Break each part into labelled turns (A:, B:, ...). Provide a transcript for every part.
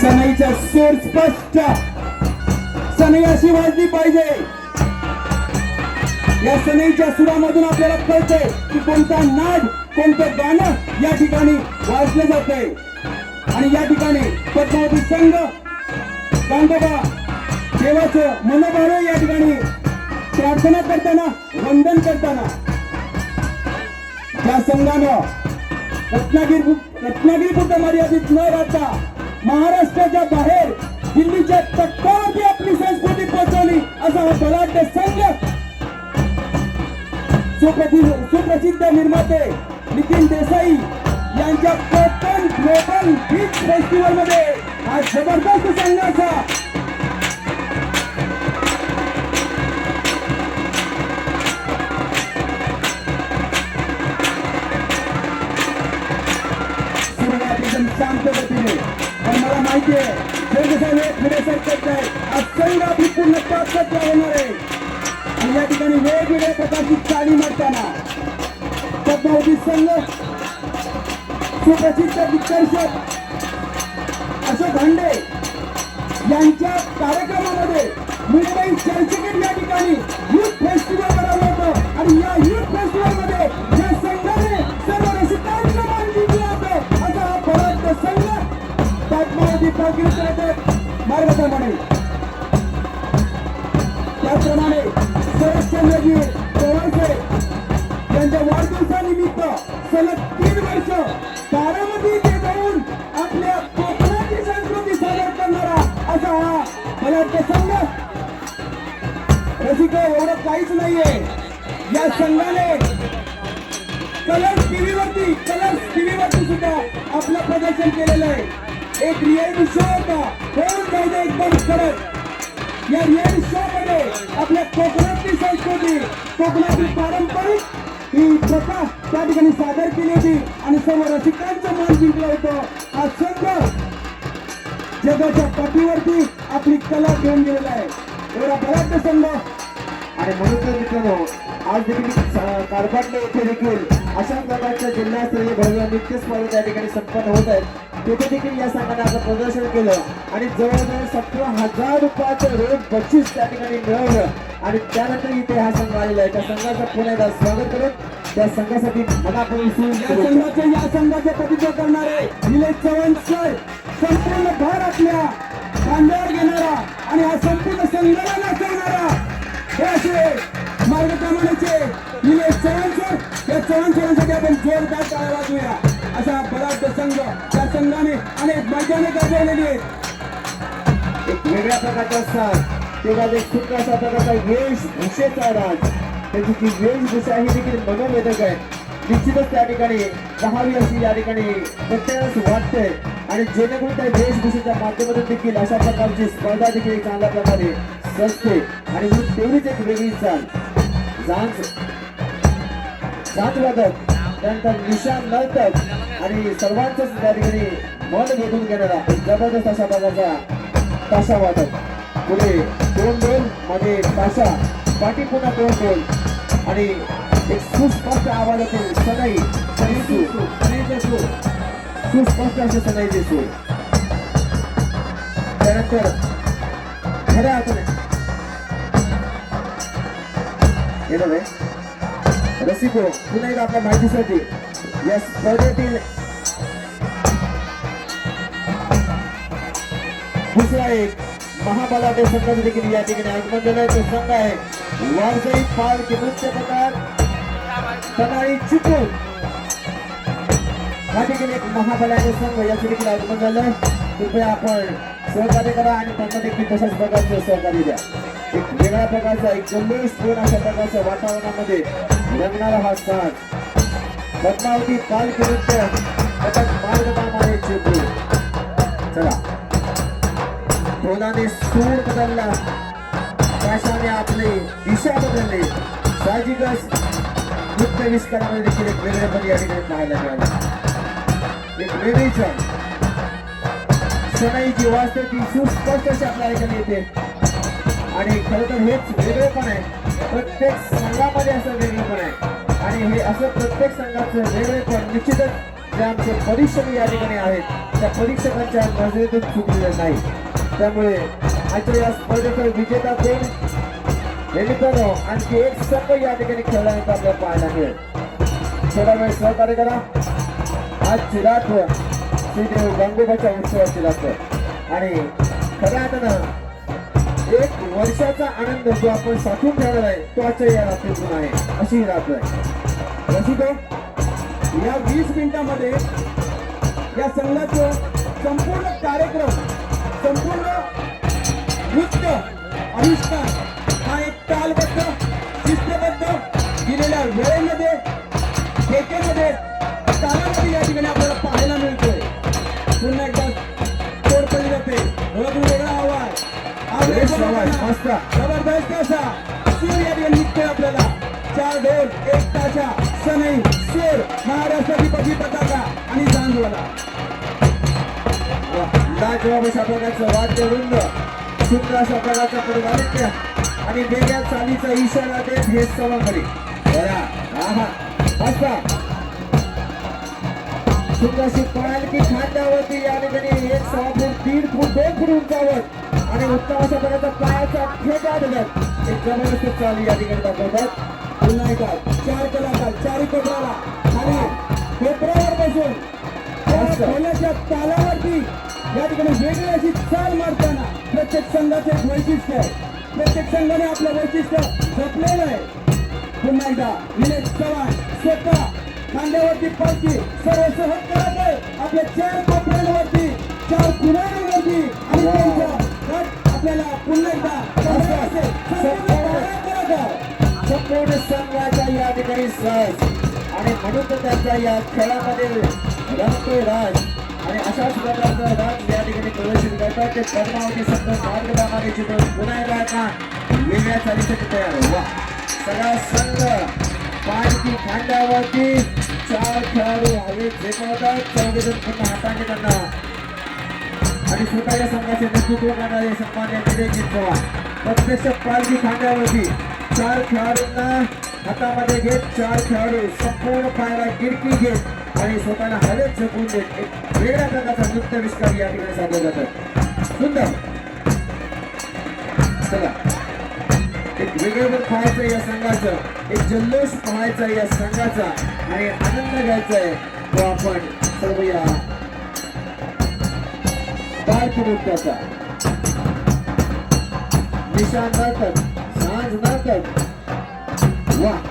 A: सनईचा सूर स्पष्ट. सनई अशी वाजली पाहिजे. या सनईच्या सुरामधून आपल्याला कळतंय की कोणता नाद कोणतं गाणं या ठिकाणी वाजलं जातंय. आणि या ठिकाणी पद्मावती संघ गांगोबा देवाचं मनोभाव या ठिकाणी प्रार्थना करताना वंदन करताना. या संघानं रत्नागिरी रत्नागिरी पुढे मर्यादित न राहता महाराष्ट्राच्या बाहेर दिल्लीच्या तक्कावरती आपली संस्कृती पोहोचवली असा हा बलाढ्य संघ. सुप्रसिद्ध निर्माते नितीन देसाई यांच्या कोकण ग्लोबल बीच फेस्टिवलमध्ये हा जबरदस्त संघ असा सुरुवात एकदम शांत गतीने. मला माहिती आहे. जसं वेळ पुढे सरकत आहे. आज संघ आपली पूर्ण ताकद होणार आहे. आणि या ठिकाणी वेगवेगळ्या प्रकारची चाली मारताना पद्मावती संघ सुप्रसिद्ध दिग्दर्शक अशोक भांडे यांच्या कार्यक्रमामध्ये मुंबई चर्चगेट या ठिकाणी युथ फेस्टिवल बनवलं होतं आणि या युथ फेस्टिवलमध्ये पद्मावती प्रकृती त्याचप्रमाणे शरदचंद्रजी यांच्या वाढदिवसानिमित्त सलग तीन वर्ष बारामती जाऊन आपल्या कोकणाची संस्कृती सादर करणारा असा हा संघ. रसिक एवढं काहीच नाहीये. या संघाने कलर सुद्धा आपलं प्रदर्शन केलेलं आहे. एक रियालिटी शो कोण पाहिजे एकदम कडक या रिअल शो आपल्या कोकणातली संस्कृती कोकणातील पारंपरिक ही प्रथा त्या ठिकाणी सादर केली होती आणि सर्व रसिकांचं मन जिंकलं होतं. हा संघ जगाच्या पाठीवरती आपली कला घेऊन गेलेला आहे. एवढा बलाढ्य संघ.
B: आणि म्हणून तर मित्रांनो आज देखील कारभारले येथे देखील अशा प्रकारच्या जिल्हास्तरीय भव्य नृत्य स्पर्धा त्या ठिकाणी संपन्न होत आहेत. तिथे देखील या संघाने आपलं प्रदर्शन केलं. आणि जवळजवळ सतरा हजार रुपयाचं रोज बक्षीस त्या ठिकाणी मिळवलं. आणि त्यानंतर इथे हा संघ आलेला आहे. त्या संघाचं पुन्हा एकदा स्वागत करत त्या संघासाठी मनापासून
A: या. संघाचे या संघाचे प्रतिनिधित्व करणारे निलेश चव्हाण सर संपूर्ण भार आपल्या खांद्यावर घेणारा आणि हा संपूर्ण संघाला नाचवणारा हे असे मार्गक्रमणाचे निलेश चव्हाण सर. या चव्हाण सरांसाठी आपण जोरदार टाळ्या वाजवूया. असा बलाढ्य संघ त्या संघाने अनेक मैदाने गाजवलेली आहेत.
B: एक वेगळ्या प्रकारचा असतात तेव्हा एक खूप अशा प्रकारचा वेशभूषेचा राज त्याची जी वेशभूषा ही देखील मनोवेदक आहे. निश्चितच त्या ठिकाणी दहावी अशी या ठिकाणी प्रत्येकास वाटते. आणि जेणेकरून त्या वेशभूषेच्या माध्यमातून देखील अशा प्रकारची स्पर्धा देखील एक चांगल्या प्रकारे सजते. आणि म्हणून तेवढीच एक वेगळी चाल. जांच जात वादक त्यानंतर निशान नळतक आणि सर्वांचंच त्या ठिकाणी मन वेधून घेणारा जबरदस्त अशा प्रकारचा ताशा वादक पुढे दोन दोन मध्ये ताशा पाठी पुन्हा दोन दोन. आणि एक सुस्पष्ट आवाजातून सनाई सनई सुस्पष्ट असे सनाईचे सूर त्यानंतर खऱ्या हाताने. येणार आहे रसिको पुन्हा एकदा आपल्या माहितीसाठी या स्पर्धेतील दुसरा एक महाबलाचे संघाचं देखील या ठिकाणी आगमन झालंय संघ आहे. वारसाई पालखी नृत्य प्रकार सकाळी चिपळूण. या ठिकाणी एक महाबलाचे संघ याचं देखील आगमन झालं कृपया आपण सहकार्य करा आणि त्यांना देखील तशाच प्रकारचं सहकार्य द्या. एक वेगळ्या प्रकारचा एक गंभीर स्फोट अशा प्रकारच्या वातावरणामध्ये रंगणारा हा सण. पद्मावती पालखी नृत्य कटक मार्गदामाने चिपळूण चला. ढोलाने सूर बदलला. काशाने आपले दिशा बदलले. साहजिकच नृत्य विस्तारामध्ये देखील एक वेगळेपण या ठिकाणी पाहायला मिळालं. एक वेगळीच सणाई जी वाचते ती सुस्पष्ट अशी आपल्या ऐकायला येते आणि खरं तर हेच वेगळेपण आहे. प्रत्येक संघामध्ये असं वेगळेपण आहे. आणि हे असं प्रत्येक संघाचं वेगळेपण निश्चितच जे आमचे परीक्षक या ठिकाणी आहेत त्या परीक्षकांच्या नजरेतून चुकलेलं नाही. त्यामुळे आजच्या या स्पर्धेचा विजेता कोण? हे मित्रांनो आणखी एक संघ या ठिकाणी खेळल्यानंतर आपल्याला पाहायला मिळेल. थोडा वेळ सहकार्य करा. आजची रात्र श्रीदेव गंगोबाच्या उत्सवाची रात्र आणि खऱ्या अर्थानं एक वर्षाचा आनंद जो आपण साठवून ठेवणार आहे तो आजच्या या रात्रीतून आहे. अशी ही रात्र आहे.
A: रसिक या वीस मिनिटामध्ये या संघाचं संपूर्ण कार्यक्रम संपूर्ण नृत्य आविष्कार हा एक तालबद्ध शिस्तबद्ध दिलेल्या वेळेमध्ये आणि
B: अशा प्रकारचं वाद्यवृंद सुंदर अशा प्रकारचं परिवारित्य आणि वेगळ्या चालीचा इशारा देत हे सवंगडी बरा सुंदर अशी खांद्यावरती या ठिकाणी एक सहा फूट दीड फूट दोन फूट उंचावर आणि उत्तम अशा प्रकारचा पायाचा ठेका देतात एक जबरदस्त चाली या ठिकाणी दाखवतात
A: पुन्हा एकदा चार कलाकार चारी कोपऱ्याला ढोलाच्या तालावरती या ठिकाणी वेगळी अशी चाल मारताना प्रत्येक संघाचं एक वैशिष्ट्य आहे. प्रत्येक संघाने आपलं वैशिष्ट्य जपलेलं आहे. पुन्हा एकदा निलेश चव्हाण स्वतः खांद्यावरती पालखी सर्व सहज करत आहे. आपल्या चार कोपऱ्यांवरती चार कुणावरती आणि. त्यांचा गट आपल्याला पुन्हा एकदा संपूर्ण
B: संघाच्या या ठिकाणी सहज. आणि म्हणून त्यांचा या खेळामध्ये रंगतोय राज आणि अशाच प्रकारचा राज या ठिकाणी प्रदर्शित करतात ते पद्मावती संघ मार्गदानाने चित्र पुन्हा एकदा आता वेगळ्या चालीसाठी तयार वा. सगळा संघ पालखी खांद्यावरती चार खेळाडू हवेत झेपवतात. चौघे जण पुन्हा हाताने त्यांना आणि स्वतःच्या संघाचे नेतृत्व करणारे सन्मान्य विजयजी चव्हाण. प्रत्यक्ष पालखी खांद्यावरती चार खेळाडूंना हातामध्ये घेत चार खेळाडू संपूर्ण पायाला गिरकी घेत आणि स्वतःला हवेत झोपून देत एक वेगळ्या प्रकारचा नृत्य विष्कार या ठिकाणी साधला जातं सुंदर. चला. एक वेगळं पाहायचं या संघाचं. एक जल्लोष पाहायचा या संघाचा. आणि आनंद घ्यायचा आहे तो आपण सर्व या पालखी नृत्याचा. निशाण नाटक सांज नाटक. वा.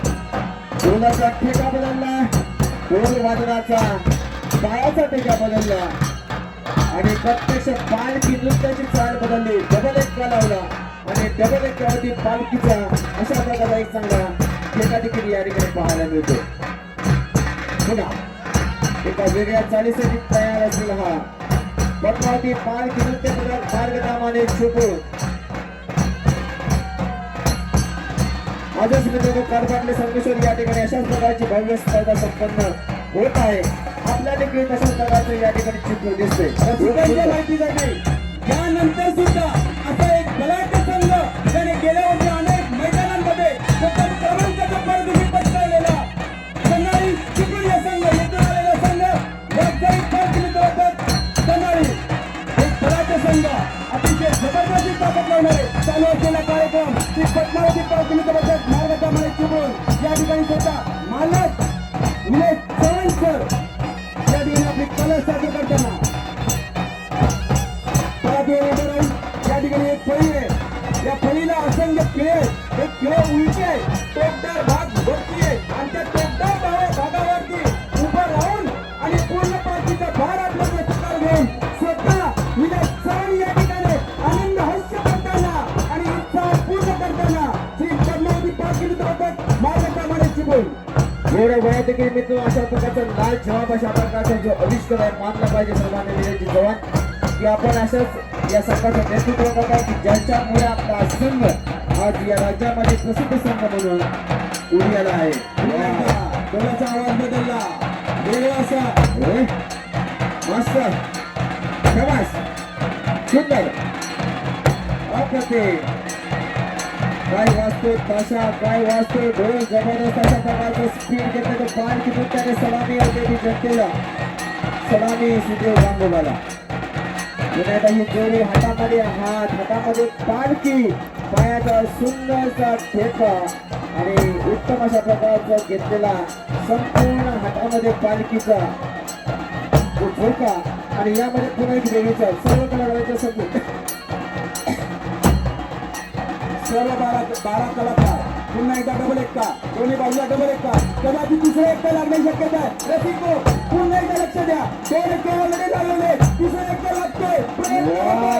B: बोलाचा ठेका बदलला ढोल वादनाचा पायाचा टेका बदलला. आणि प्रत्यक्ष पालखी नृत्याची चाल बदलली. डबल एक लावला? आणि डबल एक वरती पालखीचा अशा प्रकारचा एक चांगला एका देखील या ठिकाणी पाहायला मिळतो. पुन्हा एका वेगळ्या चालीसाठी तयार असलेला हा. पद्मावती पालखी नृत्य प्रकार मार्गनामाने माझ्याच आजच मित्रांनो कारभारले संगमेश्वर या ठिकाणी अशाच प्रकारची भव्य स्पर्धा संपन्न होत आहे. आपल्या देखील तशाच प्रकारचं या ठिकाणी चित्र
A: दिसते
B: माहिती
A: जाते यानंतर सुद्धा असा एक बलाढ्य संघ त्याने गेल्या वर्षी अनेक मैदानांमध्ये क्रमांकाचा परदेशी पटकावलेला सन्नाळी चिपळूण या संघ येथून आलेला संघ व्यावसायिक होतात सन्नाळी एक बलाढ्य संघ अतिशय जबरदस्ती ताकद लावणारे चालू असलेला कार्यक्रम ती पद्मावती पाच मित्रपक्षात ठिकाणी स्वतः मालक
B: एवढ्या वयात देखील मित्र अशा प्रकारचा लाल जवाब अशा प्रकारचा जो आविष्कार आहे मानला पाहिजे सर्वांनी विनंती जवान. की आपण अशाच या संघाचं नेतृत्व आहे की ज्यांच्यामुळे आपला संघ आज या राज्यामध्ये प्रसिद्ध संघ म्हणून उदयाला आहे.
A: कोणाचा आवाज बदलला? वेगळा असा.
B: होय? मस्त शाबास. सुंदर. अप्रतिम. काय वाजते ताशा काय वाजते ढोल जबरदस्त अशा प्रकारचं स्पीड घेतलं तर पार किती त्याने सलामी होते ती जनतेला. सलामी सुदेव गांगोबाला पुन्हा ही जोडी हातामध्ये हात हातामध्ये पालखी पायाचा सुंदरचा ठेका आणि उत्तम अशा प्रकारचा घेतलेला संपूर्ण हातामध्ये पालखीचा ठोका आणि यामध्ये पुन्हा एक देवीचा सर्व कलाकारांच्या संगीत
A: सर्व बारा बारा कलाकार पुन्हा एकदा डबल एक्का दोन्ही बाजूला डबल एक्का कदाचित तिसरा एक्का लागण्याची शक्यता आहे रसिको पुन्हा एकदा लक्ष द्या दोन एक्के ऑलरेडी लागलेले तिसरा एक्का लागतोय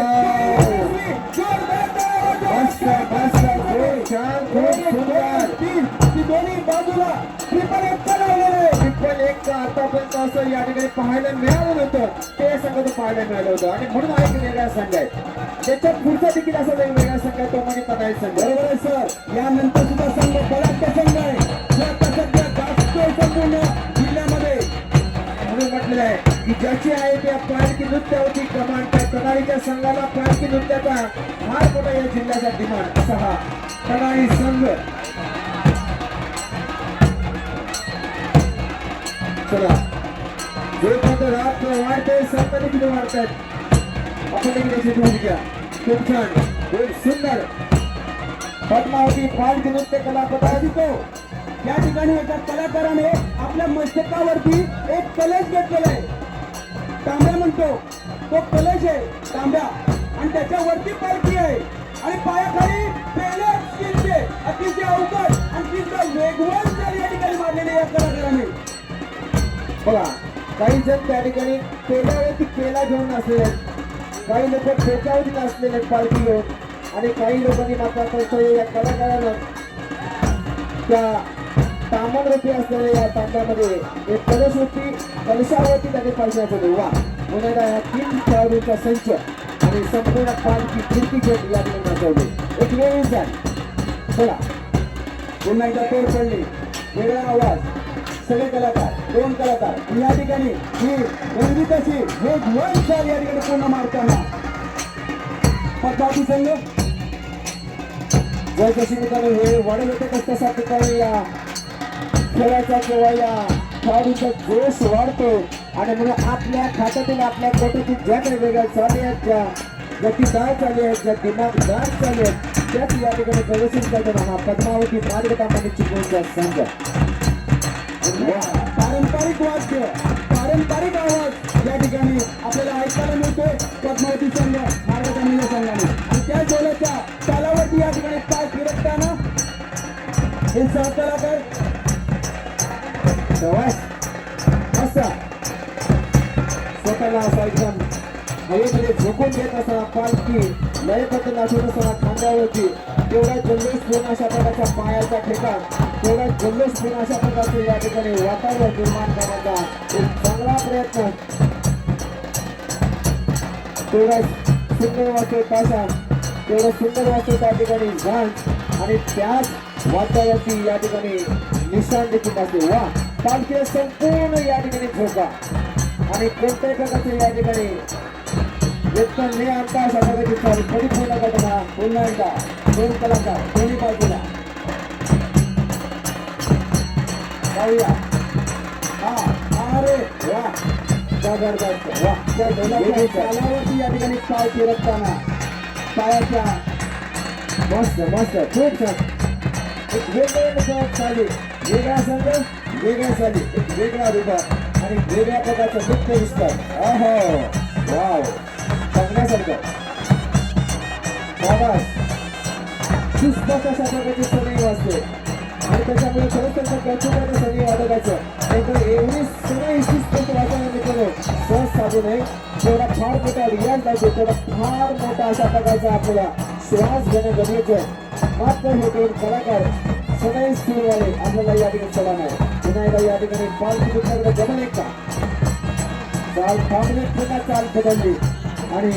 A: दोन्ही बाजूला ट्रिपल एक्का लावलेले आहे.
B: एक आतापर्यंत असं या ठिकाणी पाहायला मिळालं नव्हतं. ते संघ तो पाहायला मिळालं होतं. आणि म्हणून हा एक वेगळा संघ आहे. त्याच्या पुढचा देखील असा वेगवेगळा संघ आहे तो म्हणजे तनाई संघ.
A: बरोबर आहे सर. यानंतर सुद्धा संघ बलाढ्य संघ आहे. सध्या गाजतोय संपूर्ण जिल्ह्यामध्ये.
B: म्हणून म्हटलेलं आहे की ज्याची आहे त्या पालखी नृत्यावरती कमांड त्या तनाईच्या संघाला पालखी नृत्याचा फार मोठा या जिल्ह्याचा डिमांड. असा हा तनाई संघ. चला जोपर्यंत रात्र वाढते संत देखील वाढतात. आपण देखील याची खूप छान. एक सुंदर. पद्मावती पालखी नृत्य कला
A: अधिको या ठिकाणी एका कलाकाराने आपल्या मस्तकावरती एक कलश घेतलेला आहे. तांब्या म्हणतो. तो कलश आहे तांब्या. आणि त्याच्यावरती पालखी आहे. आणि पायाखाली पेले अतिशय अवघड आणि तिथं वेगवान चाल या ठिकाणी मारलेली आहे या कलाकाराने.
B: बघा काही जण त्या ठिकाणी पेल्यावरती पेला घेऊन असेल काही लोक ठोक्यावरती असलेले आहेत पालखी घेऊन आणि काही लोकांनी मात्र कसं या कलाकारानं त्या तामणरूपी असलेल्या या तांब्यामध्ये एक कलशवरती कलशावरती त्याने पालखी असलेली वा म्हणून ह्या तीन खेळाडूंचा संच आणि संपूर्ण पालखी फिरती घेत या ठिकाणी नाचवली एक वेळ विचार चला.
A: पुन्हा एकदा तोड पडली. वेगळा आवाज. सगळे कलाकार दोन कलाकार या ठिकाणी ही रंगीत अशी वन चाल या ठिकाणी पूर्ण मारताना पद्मावती संघ.
B: जर कशी मित्रांनो हे वाढत होते तस तसा ठिकाणी या खेळाचा किंवा या खेळाडूचा जोश वाढतो. आणि म्हणून आपल्या खात्यातील आपल्या पोटातील ज्या काही वेगळ्या चालू आहेत ज्या गतीदार चालू आहेत ज्या दिमागदार चालू आहेत त्याच या ठिकाणी प्रदर्शन करताना हा पद्मावती मार्गतामाने चिपळूणचा संघ
A: पारंपरिक वाद्य पारंपरिक आवाज या ठिकाणी आपल्याला ऐकायला मिळतोय. पद्मावती संघ मार्गदर्शनीय संघाने. आणि त्या जोलाच्या तालावरती या ठिकाणी पाय फिरकताना हे सहकलाकार
B: प्रवास असा स्वतःला असा एकदम हवेमध्ये झोकून घेत असा पालखी लयबद्ध नाचवत असा खांद्यावरती तेवढा जल्लोष पूर्ण अशा प्रकारच्या पायाचा ठेका तेवढा जल्लोष पूर्ण अशा प्रकारचे या ठिकाणी वातावरण निर्माण करण्याचा एक चांगला प्रयत्न. तेवढा सुंदर वाटतोय ताशा तेवढं सुंदर वाटतोय त्या ठिकाणी झांज आणि त्याच वातावरणाची या ठिकाणी निशाण देखील असते वा पालखी संपूर्ण या ठिकाणी झोका. आणि कोणत्याही प्रकारचे या ठिकाणी व्यक्त न आणता अशा प्रकारची चालू परिपूर्ण घटना
A: पुन्हा एकदा दोन कलाकार दोन्ही बाजूला अरे वा जबरदस्त वा त्या ढोलाच्या तालावरती या ठिकाणी पाय फिरकताना पायाच्या
B: मस्त मस्त खूप छान एक वेगळ्या चाली वेगळा संघ वेगळ्या चाली एक वेगळा आणि वेगळ्या प्रकारचं नृत्य दिसतात अहो वाव बघण्यासारखं बाबा सुस्पष्ट अशा प्रकारची सनई वाजते आणि त्याच्यामुळे खरंच त्यांचं कौतुक आहे सनई वादकाचं नाहीतर एवढी सनई सुस्पष्ट वाचायला मित्रांनो सहज साधू नये जेवढा फार मोठा रियाज लावतो तेवढा फार मोठा अशा प्रकारचा आपल्याला श्वास घेणं गरजेचं आहे मात्र हे दोन कलाकार सनई सुरवाले आपल्याला या ठिकाणी सलाम आहे पुन्हा एकदा या ठिकाणी पालखी दुसऱ्याकडे जमल एक का चाल थांबली पुन्हा चाल बदलली आणि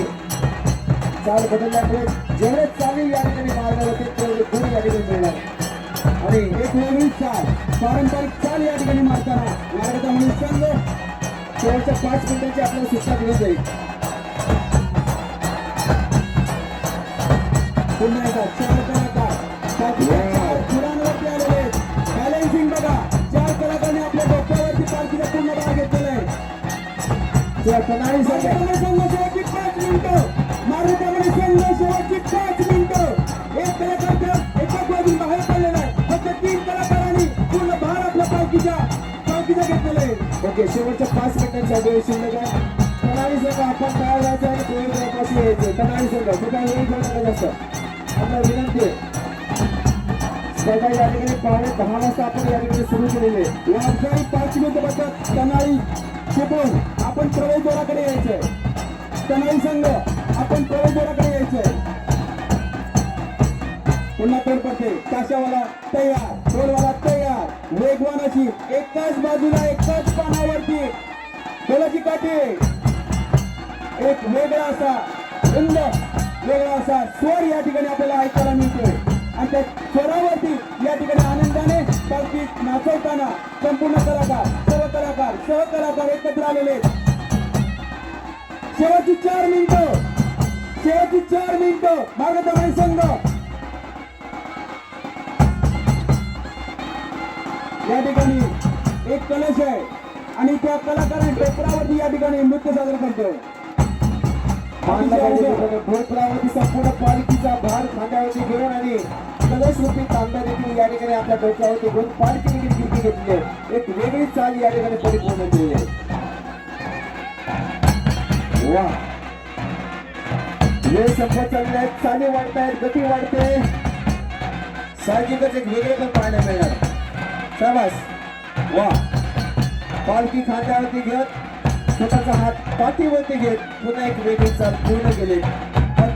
B: चाल बदलल्यामुळे जेवढे चाली या ठिकाणी मारणार होते तेवढे गुण या ठिकाणी मिळणार.
A: आणि एक नवीन चाल. पारंपरिक चाल या ठिकाणी मारताना महाराष्ट्राचा म्हणून संघ
B: शेवटच्या पाच मिनिटाची आपल्याला सुटका दिली जाईल.
A: पुन्हा एकदा चार कलाकार पुरांवरती आलेले आहेत. बघा चार कलाकारांनी आपल्या डोक्यावरती पालखीचा पूर्ण भाग घेतलेला आहे. पाच मिनिटं.
B: मारुतीमध्ये संघ शेवटची ओके शेवटच्या पाच मिनिटांसाठी शिल्लक आहे. तनाळी संघ आपण काय जायचं आणि दोन जवळपास यायचे. तनाळी संघ कुठे वेळ घेऊ नका जास्त. आपला विनंती स्पर्धा या ठिकाणी पावणे दहा वाजता आपण या ठिकाणी सुरू केलेले. आहे
A: व्यावसायिक पाच मिनिट बसत तनाळी चुकून आपण प्रवेशद्वाराकडे यायचंय तनाळी संघ आपण प्रवेशद्वाराकडे यायचंय पुन्हा तोडपडते काशावाला तयार. तोडवाला वेगवानाची एकाच बाजूला एकाच पानावरती बोलाची काठी. एक वेगळा असा रुंद वेगळा असा स्वर या ठिकाणी आपल्याला ऐकायला मिळतोय. आणि त्या स्वरावरती या ठिकाणी आनंदाने पालखी नाचवताना संपूर्ण कलाकार सर्व कलाकार सहकलाकार एकत्र आलेले शेवटची चार मिनिटं शेवटची चार मिनिटं मार्गदर्शन संघ. या ठिकाणी एक कलश आहे आणि त्या कलाकाराने पेपरावरती या ठिकाणी नृत्य सादर करतोय.
B: पाहिजे मित्रांनो. ढोलपुरावरती संपूर्ण पालखीचा भार खांद्यावरती घेऊन आणि कलश रूपी तांब्या देखील या ठिकाणी आपल्या डोक्यावरती घेऊन पालखी देखील घेतली आहे. एक वेगळी चाल या ठिकाणी परिपूर्ण केली आहे. वा. वेळ संपत चालले आहेत चाली वाढतायत गती वाढते. साहजिकच एक वेगळे पण पाहायला मिळणार. शाबास. वा. पालखी खांद्यावरती घेत स्वतःचा हात पाठीवरती घेत पुन्हा एक वेगळी चाल पूर्ण केले. पण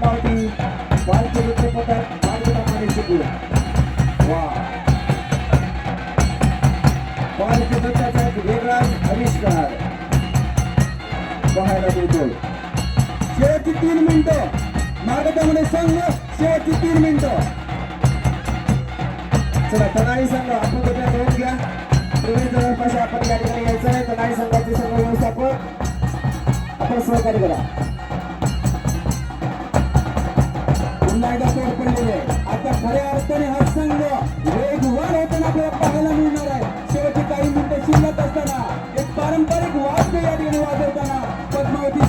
B: पालखी नृत्य पथक मार्गप्रमाणे शिकू वा. पालखी नृत्याचा एक वेगळाच आविष्कार. पाहायला मिळतो.
A: शेवटची तीन मिनिटं. मार्गदर्शन संघ शेवटची तीन मिनिटं.
B: चला तनाळी संघ आपण त्याच्या नोंद घ्या. प्रवीण जवळपास आपण या ठिकाणी यायचं आहे तनाळी संघाचे संघ व्यवस्थापक आपण सहकार्य करा.
A: पुन्हा एकदा तोड पडलेली आहे. आता खऱ्या अर्थाने हा संघ वेगवान होताना आपल्याला पाहायला मिळणार आहे. शेवटची काही मिनिटं शिल्लक असताना एक पारंपरिक वाद्य या ठिकाणी वाजवताना पद्मावती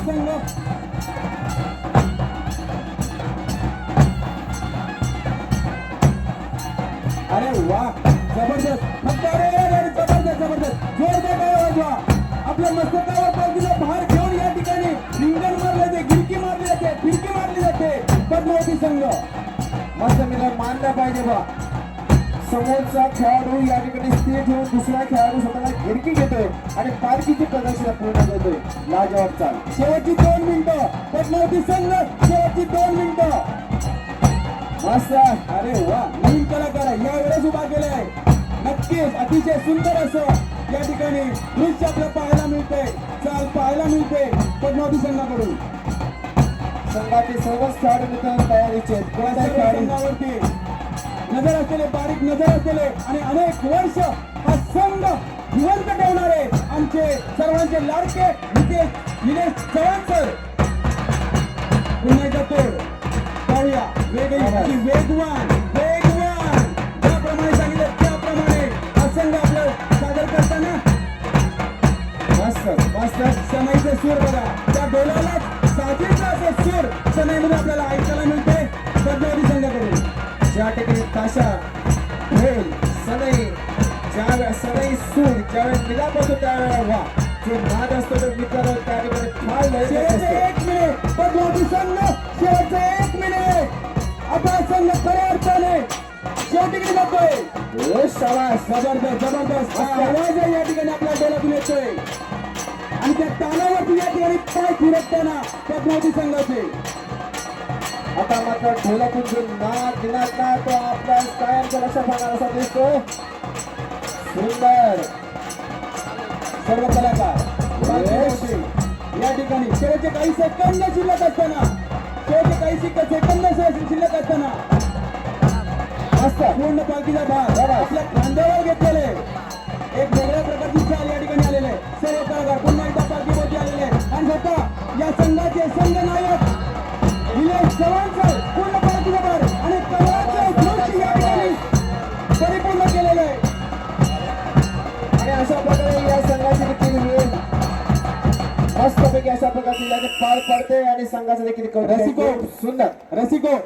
A: अरे वा जबरदस्त. फक्त अरे अरे, जबरदस्त जबरदस्त. जोरदार काय वाजवा. आपल्या मस्तकावर पालखीचा भार घेऊन या ठिकाणी रिंगण मारले जाते गिरकी मारली जाते फिरकी मारली जाते. पद्मावती संघ.
B: मस्त मित्र मानला पाहिजे बा. समोरचा खेळाडू या ठिकाणी स्थिर ठेवून दुसरा खेळाडू स्वतःला गिरकी घेतोय आणि पालखीची प्रदर्शन पूर्ण करतोय. लाजवाब चाल.
A: शेवटची दोन मिनिटं. पद्मावती संघ शेवटची दोन मिनिटं.
B: मस्त
A: अरे वा. नवीन कलाकार आहे. यावेळेस उभा केलाय. नक्कीच अतिशय सुंदर असं या ठिकाणी दृश्य आपल्याला पाहायला मिळतंय. चाल पाहायला मिळते पद्मावती संघाकडून
B: संघाचे सर्वच खेळाडू मित्र तयारीचे
A: संघावरती. नजर असलेले बारीक नजर असलेले आणि अनेक वर्ष हा संघ जिवंत ठेवणारे आमचे सर्वांचे लाडके नितेश निलेश चव्हाण सर पुन्हा एकदा तोड पाहूया वेगळी आणि वेगवान वेगवान. ज्याप्रमाणे सांगितलं त्याप्रमाणे. हा आपलं सादर करताना. सूर बघा. त्या डोलाला साजेचा सूर आपल्याला ऐकायला मिळते. पद्मावती संघाकडून
B: ज्या ठिकाणी ताशा ढोल सनई ज्या सनई सूर ज्यावेळेस मिलाप होतो त्यावेळेला वा जो नाद असतो तो
A: जबरदस्त जबरदस्त. आवाज या ठिकाणी आपल्या डोळ्यातून येतोय. आणि त्या तालावरती या ठिकाणी पाय फिरकताना पद्मावती संघाचे.
B: आता मात्र ढोलातून जो दिनात ना तो आपल्या कायमच्या लक्षात राहणार असा दिसतो सुंदर.
A: सर्व कलाकार या ठिकाणी. शेवटचे काही सेकंद शिल्लक असताना शेवटचे काही सेकंद शिल्लक असताना पूर्ण पालखीचा भाग आपल्या खांद्यावर घेतलेले एक वेगळ्या प्रकारची चाल या ठिकाणी आलेले. सर्व कलाकार पुन्हा एकदा पालखीवरती आलेले. आणि स्वतः या संघाचे संघ नायक निलेश चव्हाण सर पूर्ण पालखीचा भार आणि कमळाचे दृश्य या ठिकाणी परिपूर्ण केलेलं आहे
B: आणि अशा प्रकारे या संघाची देखील वेळ मस्तपैकी अशा प्रकारची पार पडते आणि संघाचं देखील.
A: रसिको.
B: सुंदर
A: रसिको